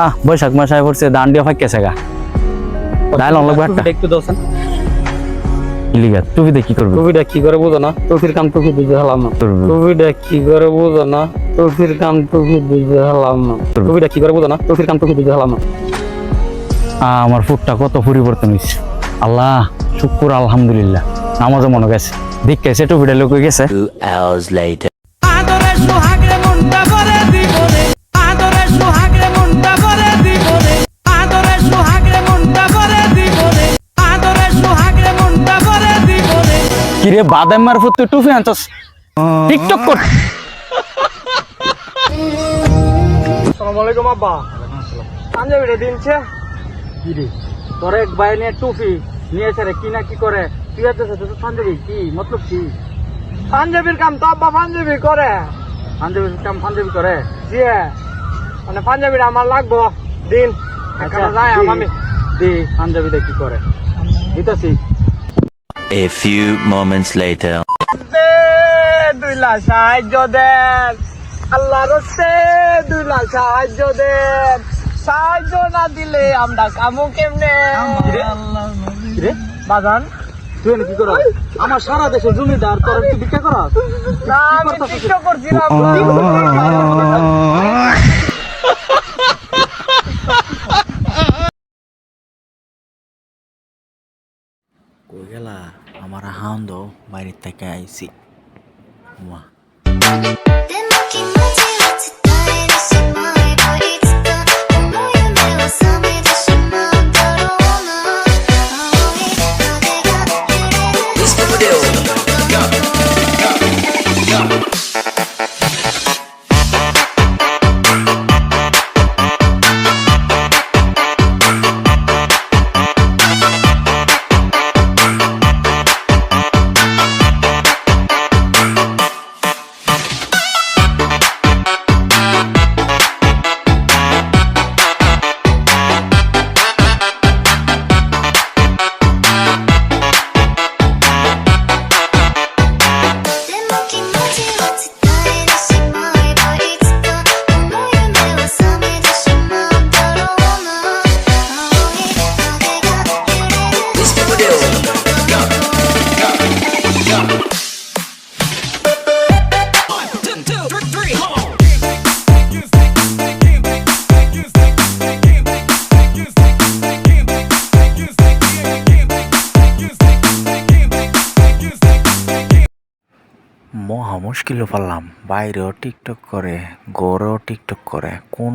আহ বৈশাখ মাস আয় পড়ছে দান দিয়ে ফাঁকে গা ডাইল অনলাগ একটা টুপিটা একটু দোসেন ইলিগা টুপিতে কি করবে? টুপিটা কি করে বুঝো না? টুপির কাম টুপি হলাম না। টুপিটা কি করে বুঝো না? টুপির কাম টুপি হলাম না। টুপিটা কি করে বুঝো না? টুপির কাম টুপি হলাম না। আহ, আমার ফুটটা কত পরিবর্তন হয়েছে আল্লাহ শুকুর আলহামদুলিল্লাহ। নামাজও মনে গেছে। দেখে সে টুপিটা লোক গেছে। কিরে বাদাম মার ফুট তুই টুপি আনছস? টিকটক কর। আসসালামু আলাইকুম আব্বা পাঞ্জাবিটা দিনছে কিরে তোর এক ভাই নিয়ে টুপি নিয়েছে রে কি না কি করে? তুই এত সাথে তো পাঞ্জাবি? কি? মতলব কি? পাঞ্জাবির কাম তো আব্বা পাঞ্জাবি করে। পাঞ্জাবির কাম পাঞ্জাবি করে? দিয়ে মানে পাঞ্জাবিটা আমার লাগবো। দিন আচ্ছা যাই আমি দি পাঞ্জাবিটা কি করে? দিতেছি। A few moments later. দুই লাখ সাহায্য দেন। আল্লাহ রস্তে দুই লাখ সাহায্য দেন। সাহায্য না দিলে আমরা কামু কেমনে? বাজান? তুই কি করো আমার সারা দেশে জমিদার তোর তুই ভিক্ষা কর না আমি ভিক্ষা করছি না কই গেলা? আমার হাউন্দ বাইরের থেকে আইছি। মা মহা মুশকিল পারলাম বাইরেও টিকটক করে গড়েও টিকটক করে। কোন